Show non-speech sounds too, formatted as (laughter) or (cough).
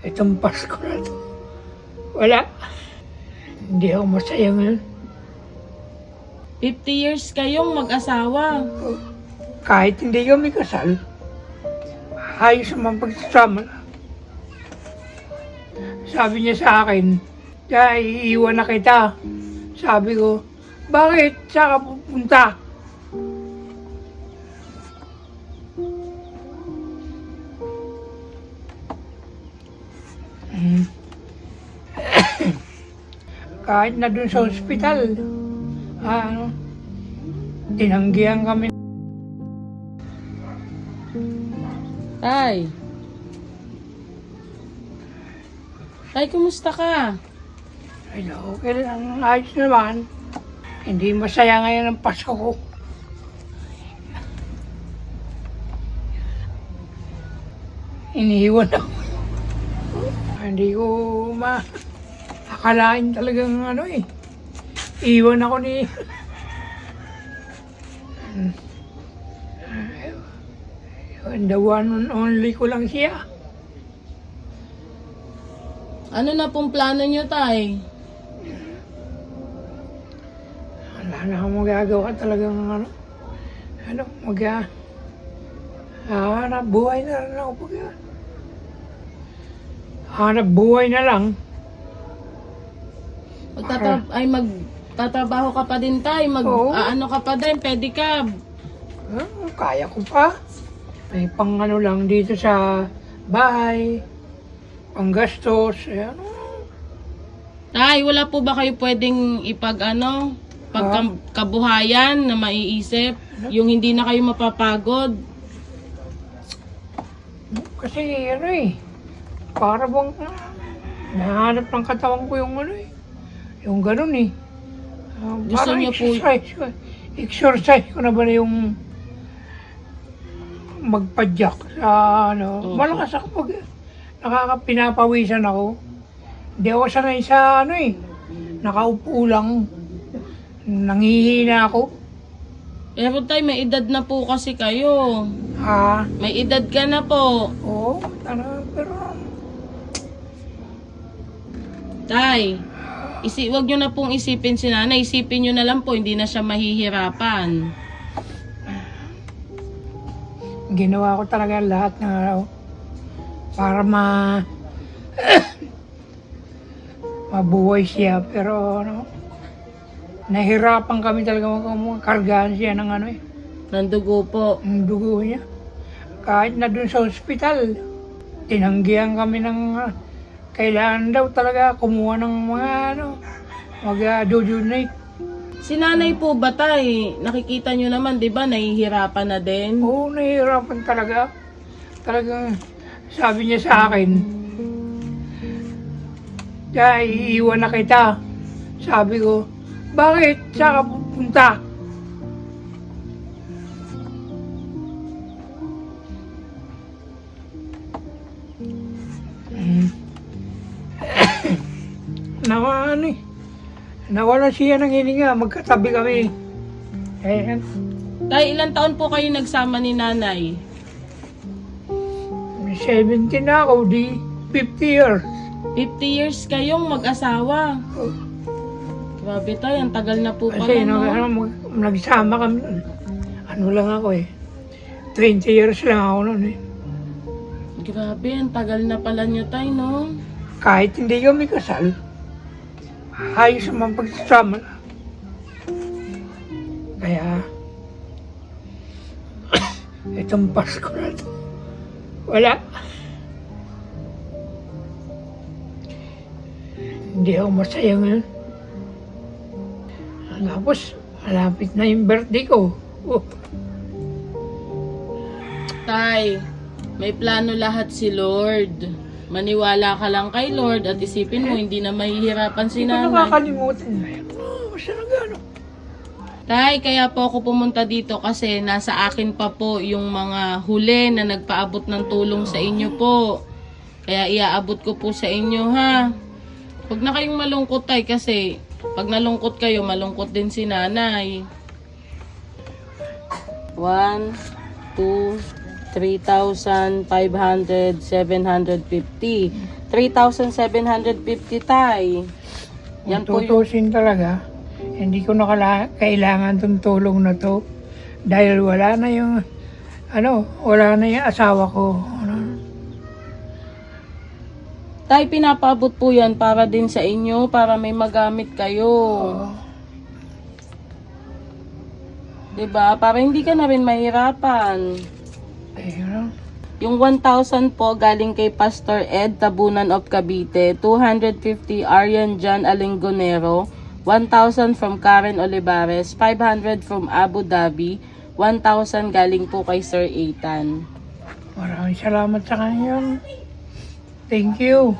Itong Pasko na to. Wala. Hindi ako masaya ngayon. 50 years kayong mag-asawa. Kahit hindi kami kasal, ayos naman pagsasama na. Sabi niya sa akin, kaya iiwan na kita. Sabi ko, bakit? Saan ka pupunta? Kahit na dun sa ospital, ah, ano, tinanggihan kami Tay. Tay, kumusta ka? Ay, okay lang. Ayos naman. Hindi masaya ngayon ang Pasko ko. Iniiwan ako. Hindi ko ma... Akalain talagang ano eh. Iwan ako ni... The one and only ko lang siya. Ano na pong plano nyo, Tay? Wala na akong magagawa talagang ano. Ano, mag... Ah, hanap buhay na lang ako pag... Hanap buhay na lang. Magtatra- ay magtatrabaho ka pa din, Tay. Mag, Oo. ano ka pa din, pedicab. Ah, kaya ko pa. May pang ano lang dito sa bahay. Pang gastos. Eh, ano. Tay, wala po ba kayo pwedeng ipag ano, pagkabuhayan na maiisip? Yung hindi na kayo mapapagod? Kasi ano eh. Para bang ah, nahanap ng katawan ko yung ano eh. Yung ganun eh. Ah, Gusto niyo po- exercise ko. Exercise ko na ba na yung magpadyak sa ano. Opo. Malakas ako pag nakakapinapawisan ako. Hindi ako sanay sa ano eh. Nakaupo lang. Nangihina ako. Pero tay, may edad na po kasi kayo. Ha? May edad ka na po. Oo. Ano, pero Tay, isi wag nyo na pong isipin si nanay. Isipin nyo na lang po, hindi na siya mahihirapan. ginawa ko talaga lahat ng ano, para ma (coughs) mabuhay siya pero ano nahirapan kami talaga mag kargahan siya ng ano eh Nandugo po. ng dugo niya kahit na dun sa ospital tinanggihan kami ng ah, kailangan daw talaga kumuha ng mga ano mag-donate Si nanay po ba tay? Nakikita nyo naman, di ba, nahihirapan na din? Oo, nahihirapan talaga. Talagang sabi niya sa akin, kaya iiwan na kita. Sabi ko, bakit? Saan ka pupunta? Nawa, ano eh. Nawala siya ng hininga, magkatabi kami. Eh, Tay, ilang taon po kayo nagsama ni nanay? 17 na ako, di 50 years. 50 years kayong mag-asawa. Grabe tay, ang tagal na po pala, Kasi no? ano, mag- nagsama kami nun. Ano lang ako eh. 20 years lang ako nun eh. Grabe, ang tagal na pala nyo tay, no? Kahit hindi kami kasal, ayos naman pagsasama. Kaya, (coughs) itong Pasko na to, wala. Hindi ako masaya ngayon. Tapos, malapit na yung birthday ko. Oh, Tay, may plano lahat si Lord. Maniwala ka lang kay Lord at isipin mo, hindi na mahihirapan si hindi ko nanay. nakakalimutan. Oh, basta nag-ano. Tay, kaya po ako pumunta dito kasi nasa akin pa po yung mga huli na nagpaabot ng tulong sa inyo po. Kaya iaabot ko po sa inyo ha. Huwag na kayong malungkot tay kasi pag nalungkot kayo, malungkot din si nanay. One, two, 3,500, 750. 3,750 tay. Yan po yung... tutusin talaga, hindi ko na kala- kailangan tong tulong na to. Dahil wala na yung, ano, wala na yung asawa ko. Ano, Tay, pinapaabot po yan para din sa inyo, para may magamit kayo. oh, 'Di ba? Para hindi ka na rin mahirapan. Ano, Yung 1,000 po galing kay Pastor Ed Tabunan of Cavite, 250 Arian John Alingonero, 1,000 from Karen Olivares, 500 from Abu Dhabi, 1,000 galing po kay Sir Ethan. maraming salamat sa kanya. Thank you.